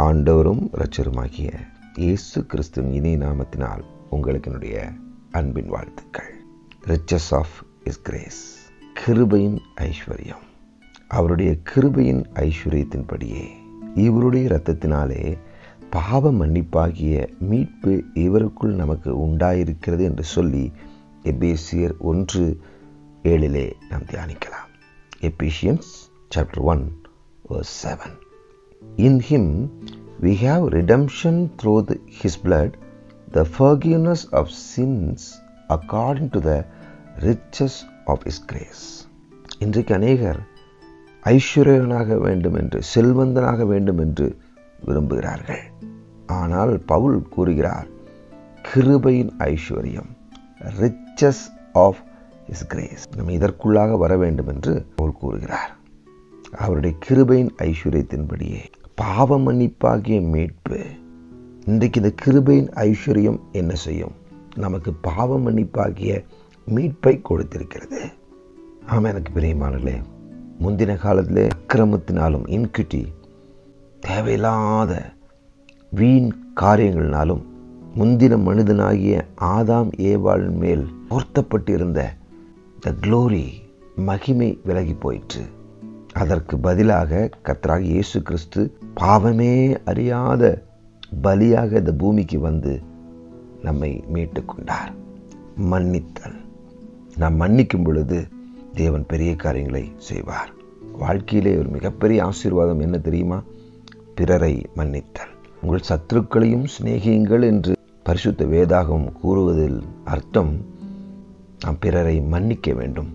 ஆண்டவரும் இரட்சருமாகிய இயேசு கிறிஸ்துவின் இனிய நாமத்தினால் உங்களுக்கு என்னுடைய அன்பின் வாழ்த்துக்கள். ரிச்சஸ் ஆஃப் இஸ் கிரேஸ் கிருபையின் ஐஸ்வர்யம். அவருடைய கிருபையின் ஐஸ்வர்யத்தின்படியே இவருடைய இரத்தத்தினாலே பாவ மன்னிப்பாகிய மீட்பு இவருக்குள் நமக்கு உண்டாயிருக்கிறது என்று சொல்லி எபேசியர் ஒன்று ஏழிலே நாம் தியானிக்கலாம். Ephesians chapter one seven In him we have redemption through the, his blood, the forgiveness of sins according to the riches of his grace. இன்றைக்கு அநேகர் ஐஸ்வர்யனாக வேண்டும் என்று செல்வந்தனாக வேண்டும் என்று விரும்புகிறார்கள். ஆனால் பவுல் கூறுகிறார் கிருபையின் ஐஸ்வர்யம் ரிச்சஸ் ஆஃப் இஸ் கிரேஸ் நம்ம இதற்குள்ளாக வர வேண்டும் என்று பவுல் கூறுகிறார். அவருடைய கிருபையின் ஐஸ்வர்யத்தின்படியே. பாவ மன்னிப்பாகிய மீட்பு. இன்றைக்கு இந்த கிருபையின் ஐஸ்வர்யம் என்ன செய்யும்? நமக்கு பாவ மன்னிப்பாகிய மீட்பை கொடுத்திருக்கிறது. ஆமாம் எனக்கு பிரியமானே முந்தின காலத்தில் அக்கிரமத்தினாலும் இன்குட்டி தேவையில்லாத வீண் காரியங்களினாலும் முந்தின மனிதனாகிய ஆதாம் ஏவாளின் மேல் போர்த்தப்பட்டிருந்த த க்ளோரி மகிமை விலகி போயிற்று. அதற்கு பதிலாக கர்த்தராக இயேசு கிறிஸ்து பாவமே அறியாத பலியாக இந்த பூமிக்கு வந்து நம்மை மீட்டு கொண்டார் மன்னித்தல். நாம் மன்னிக்கும் பொழுது தேவன் பெரிய காரியங்களை செய்வார். வாழ்க்கையிலே ஒரு மிகப்பெரிய ஆசீர்வாதம் என்ன தெரியுமா? பிறரை மன்னித்தல். உங்கள் சத்துருக்களையும் சிநேகியுங்கள் என்று பரிசுத்த வேதாகம் கூறுவதில் அர்த்தம் நாம் பிறரை மன்னிக்க வேண்டும்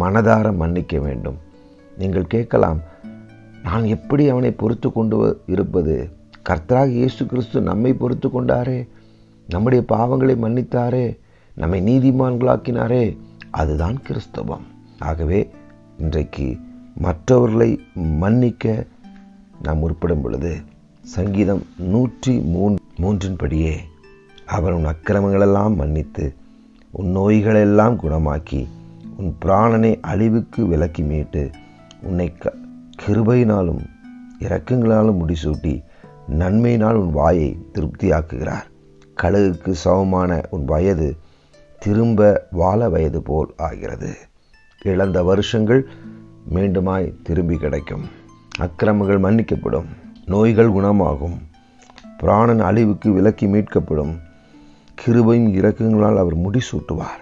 மனதார மன்னிக்க வேண்டும். நீங்கள் கேட்கலாம் நான் எப்படி அவனை பொறுத்து கொண்டு இருப்பது? கர்த்தராக இயேசு கிறிஸ்து நம்மை பொறுத்து கொண்டாரே. நம்முடைய பாவங்களை மன்னித்தாரே. நம்மை நீதிமான்களாக்கினாரே. அதுதான் கிறிஸ்தவம். ஆகவே இன்றைக்கு மற்றவர்களை மன்னிக்க நாம் முற்படும் பொழுது சங்கீதம் நூற்றி மூன் மூன்றின்படியே அவர் உன் அக்கிரமங்களெல்லாம் மன்னித்து உன் நோய்களெல்லாம் குணமாக்கி உன் பிராணனை அழிவுக்கு விலக்கி மீட்டு உன்னை க கிருபையினாலும் இரக்கங்களாலும் முடிசூட்டி நன்மையினால் உன் வாயை திருப்தியாக்குகிறார். கழுகுக்கு சமமான உன் வயது திரும்ப வாழ வயது போல் ஆகிறது. இழந்த வருஷங்கள் மீண்டுமாய் திரும்பி கிடைக்கும். அக்கிரமங்கள் மன்னிக்கப்படும். நோய்கள் குணமாகும். பிராணன் அழிவுக்கு விலக்கி மீட்கப்படும். கிருபையும் இறக்கங்களால் அவர் முடிசூட்டுவார்.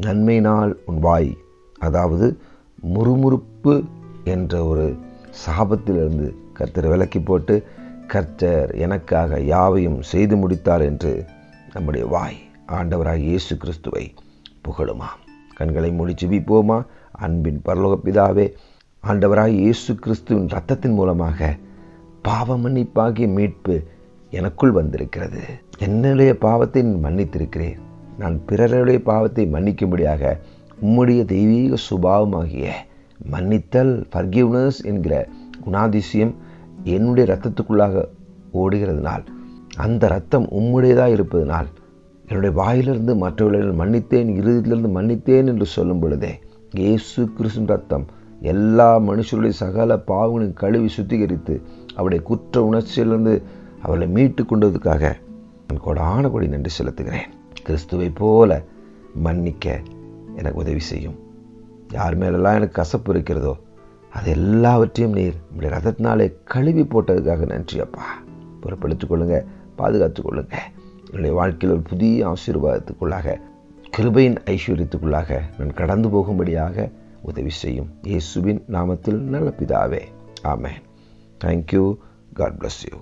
நன்மையினால் உன் வாய் அதாவது முறுமுறுப்பு என்ற ஒரு சாபத்திலிருந்து கர்த்தர் விலக்கி போட்டு கர்த்தர் எனக்காக யாவையும் செய்து முடித்தார் என்று நம்முடைய வாய் ஆண்டவராக இயேசு கிறிஸ்துவை புகழுமா? கண்களை மூடி ஜெபிப்போமா? அன்பின் பரலோக பிதாவே ஆண்டவராக இயேசு கிறிஸ்துவின் ரத்தத்தின் மூலமாக பாவ மன்னிப்பாகிய மீட்பு எனக்குள் வந்திருக்கிறது. என்னுடைய பாவத்தை மன்னித்திருக்கிறேன். நான் பிறருடைய பாவத்தை மன்னிக்கும்படியாக உம்முடைய தெய்வீக சுபாவமாகிய மன்னித்தல் ஃபர்கிவ்னஸ் என்கிற குணாதிசயம் என்னுடைய ரத்தத்துக்குள்ளாக ஓடுகிறதுனால் அந்த ரத்தம் உம்முடையதாக இருப்பதனால் என்னுடைய வாயிலிருந்து மற்றவர்களிடம் மன்னித்தேன் இறுதியிலிருந்து மன்னித்தேன் என்று சொல்லும் பொழுதே இயேசு கிறிஸ்துவின் ரத்தம் எல்லா மனுஷருடைய சகல பாவங்களையும் கழுவி சுத்திகரித்து அவருடைய குற்ற உணர்ச்சியிலிருந்து அவளை மீட்டு கொண்டதுக்காக நான் கொடான கொடி நன்றி செலுத்துகிறேன். கிறிஸ்துவை போல மன்னிக்க எனக்கு உதவி செய்யும். யார் மேலெல்லாம் எனக்கு கசப்பு இருக்கிறதோ அது எல்லாவற்றையும் நீர் உங்களுடைய ரதத்தினாலே கழுவி போட்டதுக்காக நன்றி அப்பா. பொறுப்படுத்திக் கொள்ளுங்க பாதுகாத்துக் கொள்ளுங்க. என்னுடைய வாழ்க்கையில் ஒரு புதிய ஆசீர்வாதத்துக்குள்ளாக கிருபையின் ஐஸ்வர்யத்துக்குள்ளாக நான் கடந்து போகும்படியாக உதவி செய்யும் இயேசுவின் நாமத்தில் நல்ல பிதாவே. ஆமே தேங்க்யூ காட் பிளஸ் யூ